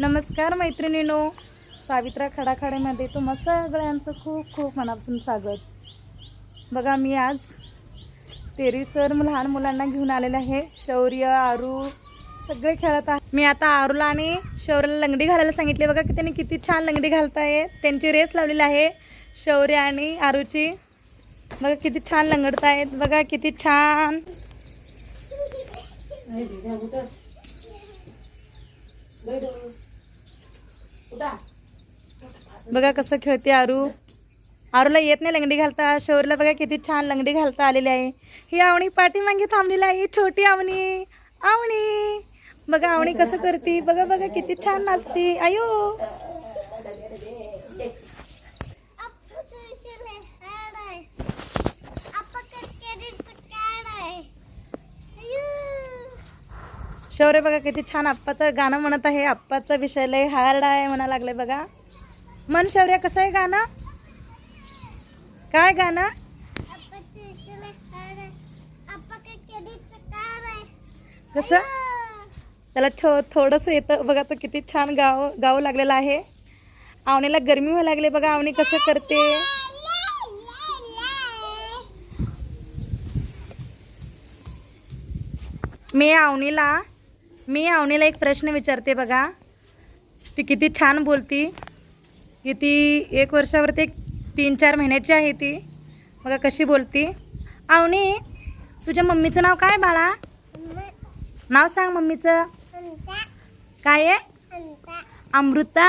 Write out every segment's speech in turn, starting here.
नमस्कार मैत्रिणीनो. सावित्रा खडाखाड्यामध्ये तुम्हा सगळ्यांचं खूप खूप मनापासून स्वागत. बघा मी आज तेरी सर लहान मुलांना घेऊन आलेले आहे. शौर्य आरू सगळे खेळत आहे. मी आता आरूला आणि शौर्यला लंगडी घालायला सांगितले. बघा की त्यांनी किती छान लंगडी घालताय. त्यांची रेस लावलेली आहे. शौर्य आणि आरूची. बघा किती छान लंगडत आहेत बघा किती छान. बघा कसं खेळते आरू. आरूला येत नाही लंगडी घालता. शौरला बघा किती छान लंगडी घालता आलेली आहे. ही आवणी पाठीमागे थांबलेली आहे. छोटी आवणी. आवणी. बघा आवणी कसं करते. बघा बघा किती छान नाचते. आयो. शौर्य बघा किती छान आप्पाचं गाणं म्हणत आहे. आप्पाचा विषय लय हार्ड आहे म्हणा लागले बघा. मन शौर्य कसं आहे गाणं? काय गाणं? कसं? त्याला छो थोडंसं येतं. बघा तो किती छान गाव गाव लागलेला आहे. आवणीला गरमी व्हायला लागले बघा. आवणी कसं करते? मी आवणीला मी आवणीला एक प्रश्न विचारते बघा. ती किती छान बोलती. किती एक वर्षावरती एक तीन चार महिन्याची आहे ती. बघा कशी बोलती. आवणी तुझ्या मम्मीचं नाव काय बाळा? नाव सांग मम्मीचं. काय आहे? अमृता.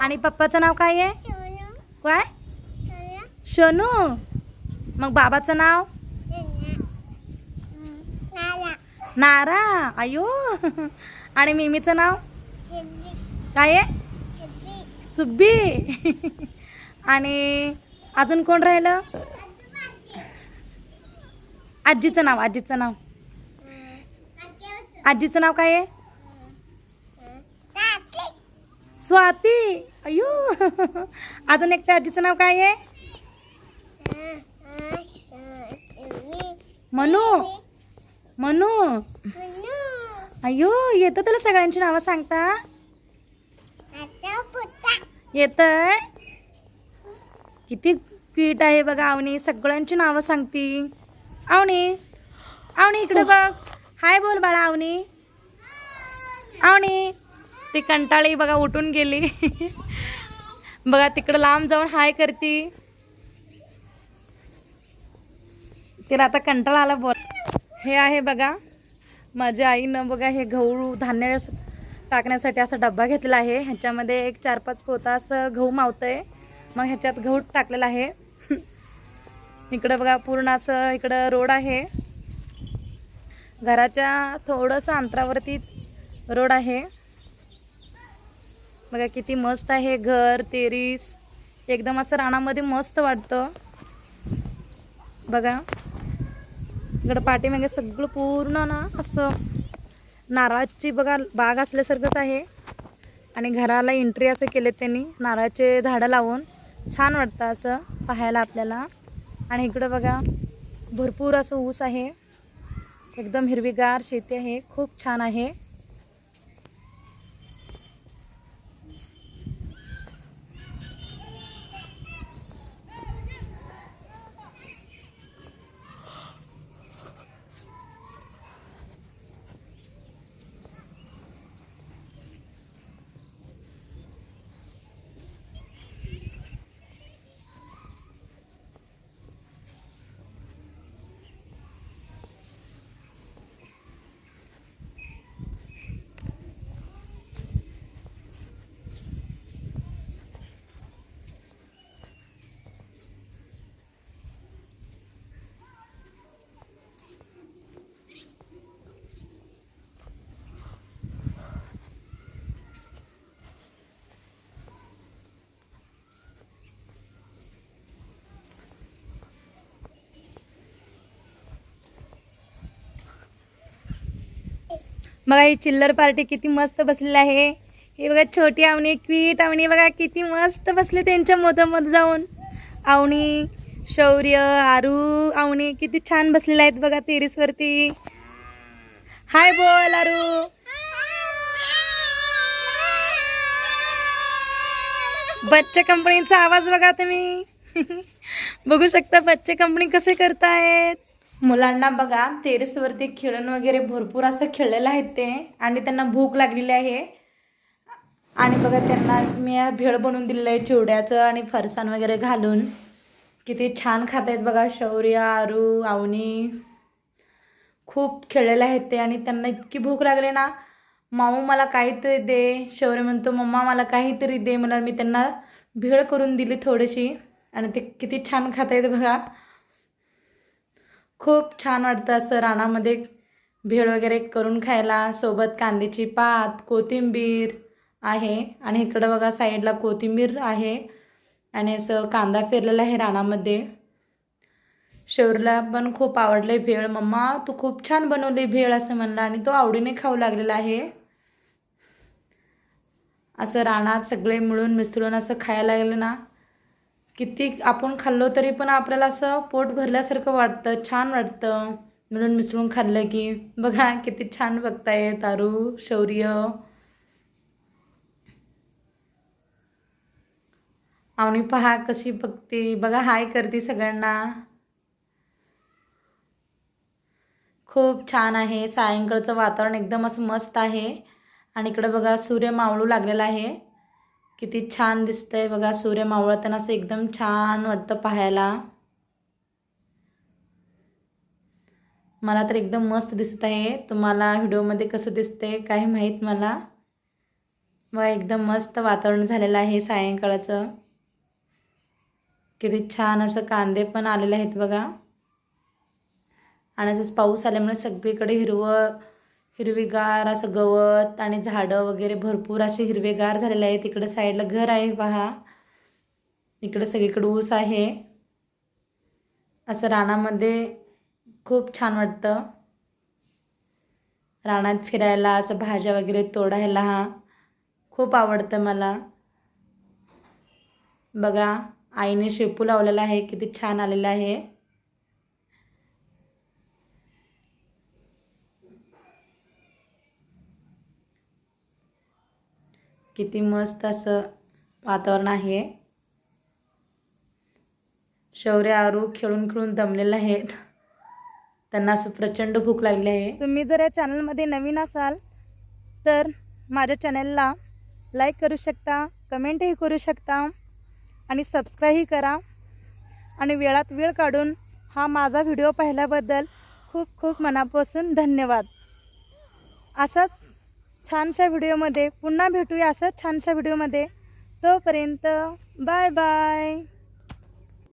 आणि पप्पाचं नाव काय आहे? काय? शनू मग बाबाचं नाव? नारा अयो आणि मिमीचं नाव? काय आहे? सुब्बी. आणि अजून कोण राहिलं? आजीचं नाव आजीचं नाव. आजीचं नाव काय आहे? स्वाती. अयो अजून एकट्या आजीचं नाव काय आहे? मनू. मनू. अयो येतं तुला सगळ्यांची नावं सांगता? येत किती क्वीट आहे बघा आवणी सगळ्यांची नावं सांगती. आवणी आवणी इकडे बघ. हाय बोल बाळा आवणी आवणी ती कंटाळी बघा उठून गेली. बघा तिकडं लांब जाऊन हाय करती. तिला आता कंटाळा आला बोल. हे आहे बघा. माझ्या आईनं बघा हे गहू धान्य टाकण्यासाठी असा डब्बा घेतलेला आहे. ह्याच्यामध्ये एक चार पाच पोता असं गहू मावतंय. मग ह्याच्यात गहू टाकलेला आहे. इकडं बघा पूर्ण असं इकडं रोड आहे. घराच्या थोडंसं अंतरावरती रोड आहे. बघा किती मस्त आहे घर तेरीस एकदम असं रानामध्ये मस्त वाटतं. बघा. इकडं पाठीमागे सगळं पूर्ण ना असं नारळाची बघा बाग असल्यासारखंच आहे. आणि घराला एंट्री असं केले त्यांनी नारळाचे झाडं लावून. छान वाटतं असं पाहायला आपल्याला. आणि इकडं बघा भरपूर असं ऊस आहे. एकदम हिरवीगार शेती आहे खूप छान आहे. बघा ही चिल्लर पार्टी किती मस्त बसलेली आहे. हे बघा छोटी आवणी क्वीट आवणी बघा किती मस्त बसले त्यांच्या मधोमध जाऊन. आवणी शौर्य आरू आवणी किती छान बसलेले आहेत बघा तेरीसवरती हाय बोल आरू. बच्चे कंपनीचा आवाज बघा तुम्ही. बघू शकता बच्चे कंपनी कसे करतायत. मुलांना बघा टेरेसवरती खेळण वगैरे भरपूर असं खेळलेलं आहे ते. आणि त्यांना भूक लागलेली आहे. आणि बघा त्यांना मी भेळ बनवून दिलेलं आहे चिवड्याचं आणि फरसाण वगैरे घालून. किती छान खात आहेत बघा शौर्य आरू आवनी. खूप खेळलेले आहेत ते आणि त्यांना इतकी भूक लागली ना. माऊ मला काहीतरी दे शौर्य म्हणतो मम्मा मला काहीतरी दे मला मी त्यांना भेळ करून दिली थोडीशी. आणि ते किती छान खात आहेत बघा. खूप छान वाटतं असं रानामध्ये भेळ वगैरे करून खायला. सोबत कांद्याची पात कोथिंबीर आहे. आणि इकडं बघा साईडला कोथिंबीर आहे. आणि असं कांदा फिरलेला आहे रानामध्ये. शौरला पण खूप आवडले भेळ. मम्मा तू खूप छान बनवली भेळ असं म्हणला आणि तो आवडीने खाऊ लागलेला आहे. असं रानात सगळे मिळून मिसळून असं खायला लागलं ना किती आपण खाल्लो तरी पण आपल्याला असं पोट भरल्यासारखं वाटतं छान वाटतं. मिळून मिसळून खाल्लं की. बघा किती छान बघताय तारू शौर्य. आवणी पहा कशी बघते. बघा हाय करते सगळ्यांना. खूप छान आहे. सायंकाळचं वातावरण एकदम असं मस्त आहे. आणि इकडं बघा सूर्य मावळू लागलेला आहे. किती छान दिसतंय बघा सूर्य मावळताना असं एकदम छान वाटतं पाहायला. मला तर एकदम मस्त दिसत आहे. तुम्हाला व्हिडिओमध्ये कसं दिसतंय काही माहीत मला? व एकदम मस्त वातावरण झालेलं आहे सायंकाळचं. किती छान असं कांदे पण आलेले आहेत बघा. आणि असंच पाऊस आल्यामुळे सगळीकडे हिरवं हिरवीगार असं गवत आणि झाडं वगैरे भरपूर असे हिरवेगार झालेले आहेत. इकडं साईडला घर आहे पहा. इकडं सगळीकडे ऊस आहे. असं रानामध्ये खूप छान वाटतं. रानात फिरायला असं भाज्या वगैरे तोडायला खूप आवडतं मला. बघा आईने शेपू लावलेला आहे किती छान आलेला आहे. किती मस्त असं वातावरण आहे. शौर्य आरू खेळून खेळून दमलेले आहेत. त्यांना असं प्रचंड भूक लागली आहे. तुम्ही जर या चॅनलमध्ये नवीन असाल तर माझ्या चॅनलला लाईक करू शकता कमेंटही करू शकता आणि सबस्क्राईबही करा. आणि वेळात वेळ काढून हा माझा व्हिडिओ पाहिल्याबद्दल खूप खूप मनापासून धन्यवाद. अशाच छानशा व्हिडिओमध्ये पुन्हा भेटूया असं छानशा व्हिडिओमध्ये. तोपर्यंत बाय बाय.